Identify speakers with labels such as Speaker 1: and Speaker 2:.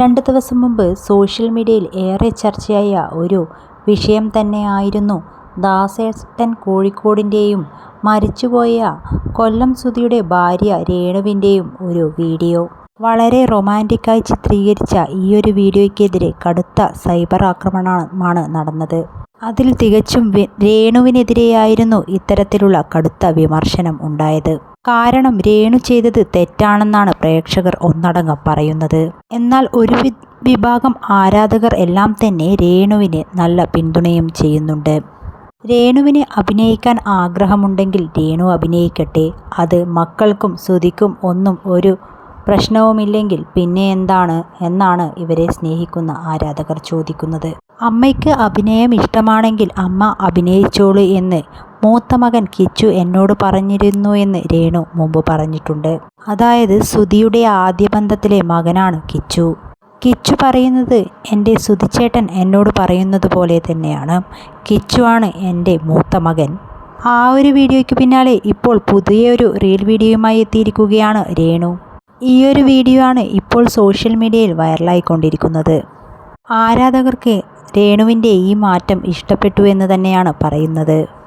Speaker 1: രണ്ട് ദിവസം മുമ്പ് സോഷ്യൽ മീഡിയയിൽ ഏറെ ചർച്ചയായ ഒരു വിഷയം തന്നെയായിരുന്നു ദാസേട്ടൻ കോഴിക്കോടിന്റെയും മരിച്ചുപോയ കൊല്ലം സുധിയുടെ ഭാര്യ രേണുവിന്റെയും ഒരു വീഡിയോ. വളരെ റൊമാന്റിക്കായി ചിത്രീകരിച്ച ഈയൊരു വീഡിയോയ്ക്കെതിരെ കടുത്ത സൈബർ ആക്രമണമാണ് നടന്നത്. അതിൽ തികച്ചും രേണുവിനെതിരെയായിരുന്നു ഇത്തരത്തിലുള്ള കടുത്ത വിമർശനം ഉണ്ടായത്. കാരണം രേണു ചെയ്തത് തെറ്റാണെന്നാണ് പ്രേക്ഷകർ ഒന്നടങ്കം പറയുന്നത്. എന്നാൽ ഒരു വിഭാഗം ആരാധകർ എല്ലാം തന്നെ രേണുവിന് നല്ല പിന്തുണയും ചെയ്യുന്നുണ്ട്. രേണുവിന് അഭിനയിക്കാൻ ആഗ്രഹമുണ്ടെങ്കിൽ രേണു അഭിനയിക്കട്ടെ. അത് മക്കൾക്കും ശ്രുതിക്കും ഒന്നും ഒരു പ്രശ്നവുമില്ലെങ്കിൽ പിന്നെ എന്താണ് എന്നാണ് ഇവരെ സ്നേഹിക്കുന്ന ആരാധകർ ചോദിക്കുന്നത്. അമ്മയ്ക്ക് അഭിനയം ഇഷ്ടമാണെങ്കിൽ അമ്മ അഭിനയിച്ചോളൂ എന്ന് മൂത്ത മകൻ കിച്ചു എന്നോട് പറഞ്ഞിരുന്നു എന്ന് രേണു മുമ്പ് പറഞ്ഞിട്ടുണ്ട്. അതായത് സുധിയുടെ ആദ്യ ബന്ധത്തിലെ മകനാണ് കിച്ചു. കിച്ചു പറയുന്നത് എന്റെ സുധിച്ചേട്ടൻ എന്നോട് പറയുന്നത് പോലെ തന്നെയാണ്. കിച്ചു ആണ് എന്റെ മൂത്ത മകൻ. ആ ഒരു വീഡിയോയ്ക്ക് പിന്നാലെ ഇപ്പോൾ പുതിയൊരു റീൽ വീഡിയോയുമായി എത്തിയിരിക്കുകയാണ് രേണു. ഈയൊരു വീഡിയോ ആണ് ഇപ്പോൾ സോഷ്യൽ മീഡിയയിൽ വൈറലായിക്കൊണ്ടിരിക്കുന്നത്. ആരാധകർക്ക് രേണുവിന്റെ ഈ മാറ്റം ഇഷ്ടപ്പെട്ടു എന്ന് തന്നെയാണ് പറയുന്നത്.